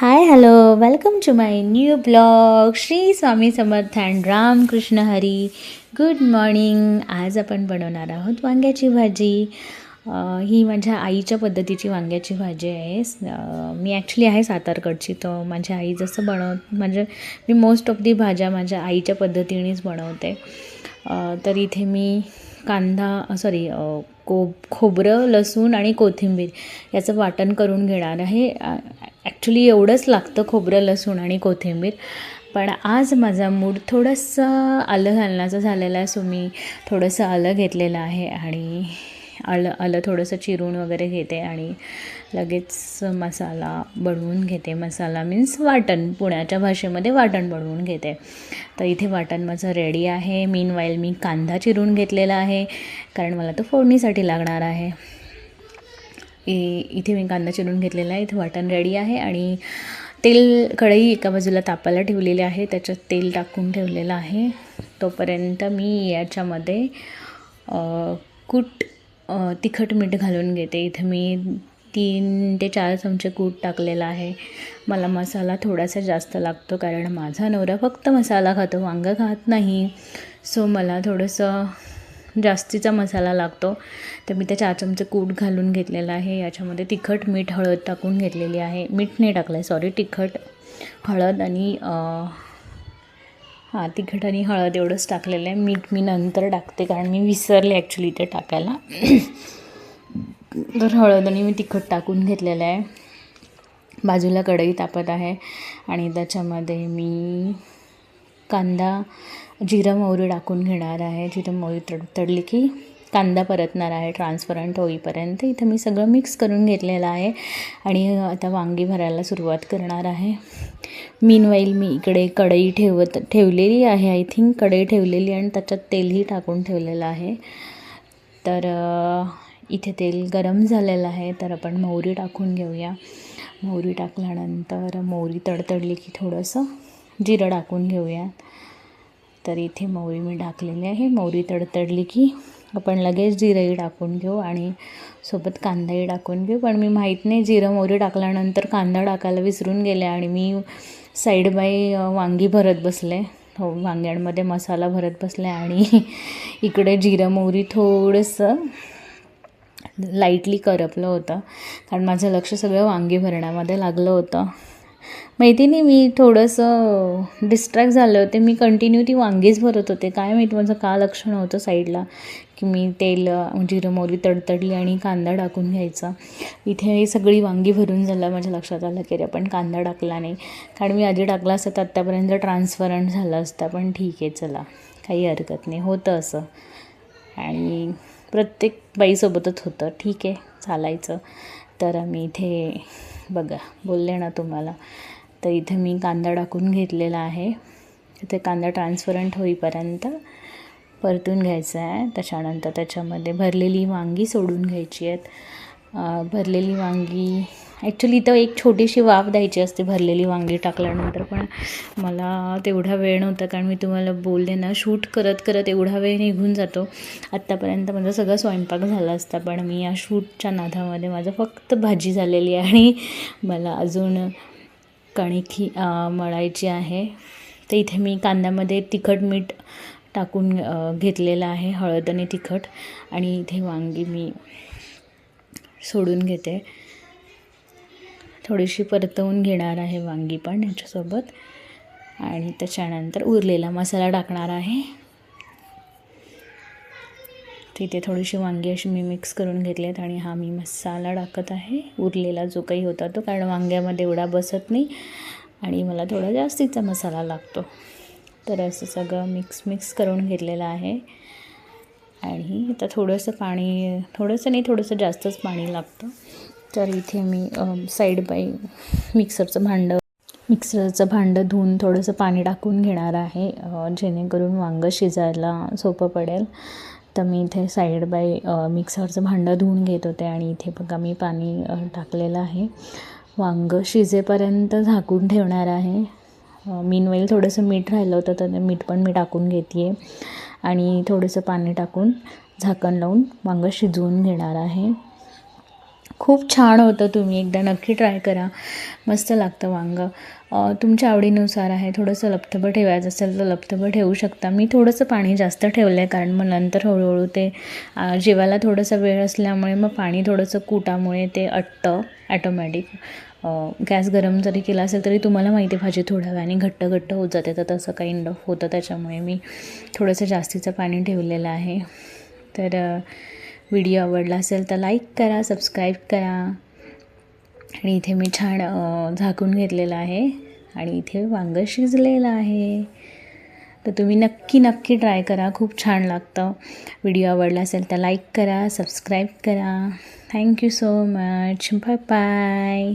Hi hello welcome to my new blog Shri Swami Samarth and Ramkrishna Hari good morning आज आपण बनवणार आहोत वांग्याची भाजी. ही माझ्या आईच्या पद्धतीची वांग्याची भाजी आहे. मी ॲक्च्युली आहे सातारकडची तर माझ्या आई जसं बनव म्हणजे मी मोस्ट ऑफ दी भाज्या माझ्या आईच्या पद्धतीनेच बनवते. तर इथे मी कांदा सॉरी को खोबरं लसूण आणि कोथिंबीर याचं वाटण करून घेणार आहे. ॲक्च्युली एवढंच लागतं खोबरं लसूण आणि कोथिंबीर. पण आज माझा मूड थोडंसं आलं घालण्याचा झालेला आहे. सो मी थोडंसं आलं घेतलेलं आहे आणि आलं आलं थोडंसं चिरून वगैरे घेते आणि लगेच मसाला बनवून घेते. मसाला मीन्स वाटण. पुण्याच्या भाषेमध्ये वाटण बनवून घेते. तर इथे वाटण माझं रेडी आहे. मीन वाईल मी कांदा चिरून घेतलेला आहे. कारण मला तो फोडणीसाठी लागणार आहे. इ इथे मी कांदा चिरून घेतलेला आहे. इथे वाटण रेडी आहे आणि तेल कढई एका बाजूला तापायला ठेवलेली आहे. त्याच्यात तेल टाकून ठेवलेलं आहे. तोपर्यंत मी याच्यामध्ये कूट तिखट मीठ घालून घेते. इथे मी तीन ते चार चमचे कूट टाकलेला आहे. मला मसाला थोडासा जास्त लागतो कारण माझा नवरा फक्त मसाला खातो वांगं खात नाही. सो मला थोडंसं जास्तीचा मसाला लागतो. तर मी ते चार चमचे कूट घालून घेतलेला आहे. याच्यामध्ये तिखट मीठ हळद टाकून घेतलेली आहे. मीठ नाही टाकलं आहे सॉरी तिखट हळद आणि हां तिखट आणि हळद एवढंच टाकलेलं आहे. मीठ मी नंतर टाकते कारण मी विसरले ॲक्च्युली ते टाकायला. तर हळद आणि मी तिखट टाकून घेतलेलं आहे. बाजूला कढई तापत आहे आणि त्याच्यामध्ये मी कांदा जिरं मोहरी टाकून घेणार आहे. जिरं मोहरी तड तडली की कांदा परतणार आहे ट्रान्सपरंट होईपर्यंत. इथं मी सगळं मिक्स करून घेतलेलं आहे आणि आता वांगी भरायला सुरुवात करणार आहे. मीनवाईल मी इकडे कढई ठेवत ठेवलेली आहे. आय थिंक कढई ठेवलेली आणि त्याच्यात तेलही टाकून ठेवलेलं आहे. तर इथे तेल गरम झालेलं आहे. तर आपण मोहरी टाकून घेऊया. मोहरी टाकल्यानंतर मोहरी तडतडली की थोडंसं जिरं टाकून घेऊया. तर इथे मोहरी मी टाकलेली आहे. मोहरी तडतडली की आपण लगेच जिरंही टाकून घेऊ आणि सोबत कांदाही टाकून घेऊ. पण मी माहीत नाही जिरं मोहरी टाकल्यानंतर कांदा टाकायला विसरून गेले आणि मी साईड बाय वांगी भरत बसले. हो वांग्यांमध्ये मसाला भरत बसले आणि इकडे जिरं मोहरी थोडंसं लाईटली करपलं होतं. कारण माझं लक्ष सगळं वांगी भरण्यामध्ये लागलं होतं. माहिती नाही मी थोडंसं डिस्ट्रॅक्ट झाले होते. मी कंटिन्यू ती वांगीच भरत होते. काय माहिती माझं का लक्ष नव्हतं साईडला की मी तेल अं, जिरं मोहरी तडतडली आणि कांदा टाकून घ्यायचा. इथे सगळी वांगी भरून झालं माझ्या लक्षात आलं की अरे आपण कांदा टाकला नाही. कारण मी आधी टाकला असता तर आत्तापर्यंत ट्रान्सफरंट झालं असतं. पण ठीक आहे चला. काही हरकत नाही. होतं असं. आणि प्रत्येक बाईसोबतच होतं. ठीक आहे चालायचं. तर आम्ही इथे बघा बोलले ना तुम्हाला. तर इथे मी कांदा टाकून घेतलेला आहे. इथे कांदा ट्रान्सपरंट होईपर्यंत परतून घ्यायचा आहे. त्याच्यानंतर त्याच्यामध्ये भरलेली वांगी सोडून घ्यायची आहेत. भरलेली वांगी ॲक्च्युली इथं एक छोटीशी वाफ द्यायची असते भरलेली वांगी टाकल्यानंतर पण मला तेवढा वेळ नव्हता कारण मी तुम्हाला बोलले ना शूट करत करत एवढा वेळ निघून जातो. आत्तापर्यंत माझा सगळा स्वयंपाक झाला असता पण मी या शूटच्या नादामध्ये माझं फक्त भाजी झालेली आहे आणि मला अजून कणिक ही मळायची आहे. तर इथे मी कांद्यामध्ये तिखट मीठ टाकून घेतलेलं आहे हळद आणि तिखट. आणि इथे वांगी मी सोडून घेते. थोडीशी परतवून घेणार आहे वांगी पण याच्यासोबत. आणि त्याच्यानंतर उरलेला मसाला टाकणार आहे. तिथे थोडीशी वांगी अशी मी मिक्स करून घेतलेत आणि हा मी मसाला टाकत आहे. उरलेला जो काही होता तो कारण वांग्यामध्ये एवढा बसत नाही आणि मला थोडा जास्तीचा मसाला लागतो. तर असं सगळं मिक्स मिक्स करून घेतलेलं आहे. आणि आता थोडंसं पाणी थोडंसं नाही थोडंसं जास्तच पाणी लागतं. तर इथे मी साईड बाय मिक्सरचं भांडं मिक्सरचं भांडं धुवून थोडंसं पाणी टाकून घेणार आहे जेणेकरून वांगं शिजायला सोपं पडेल. तर मी इथे साईड बाय मिक्सरचं भांडं धुवून घेत होते आणि इथे बघा मी पाणी टाकलेलं आहे. वांगं शिजेपर्यंत झाकून ठेवणार आहे. मीनवेल थोडंसं मीठ राहिलं होतं तर ते मीठ पण मी टाकून घेते आहे आणि थोडंसं पाणी टाकून झाकण लावून वांगं शिजवून घेणार आहे. खूप छान होतं तुम्ही एकदा नक्की ट्राय करा. मस्त लागतं वांगं. तुमच्या आवडीनुसार आहे थोडंसं लपथबं ठेवायचं असेल तर लपथबं ठेवू शकता. मी थोडंसं पाणी जास्त ठेवलं आहे कारण मग नंतर हळूहळू ते जेवायला थोडासा वेळ असल्यामुळे मग पाणी थोडंसं कुटामुळे ते अटतं ॲटोमॅटिक गॅस गरम जरी केला असेल तरी तुम्हाला माहिती आहे भाजी थोड्या वेळाने घट्ट घट्ट होत जाते. तर तसं काइंड ऑफ होतं. त्याच्यामुळे मी थोडंसं जास्तीचं पाणी ठेवलेलं आहे. तर व्हिडिओ आवडला असेल तर लाईक करा सबस्क्राईब करा. आणि इथे मी छान झाकून घेतलेलं आहे. आणि इथे वांगं शिजलेलं आहे. तर तुम्ही नक्की नक्की ट्राय करा. खूप छान लागतं. व्हिडिओ आवडला असेल तर लाईक करा सबस्क्राईब करा. Thank you so much. Bye bye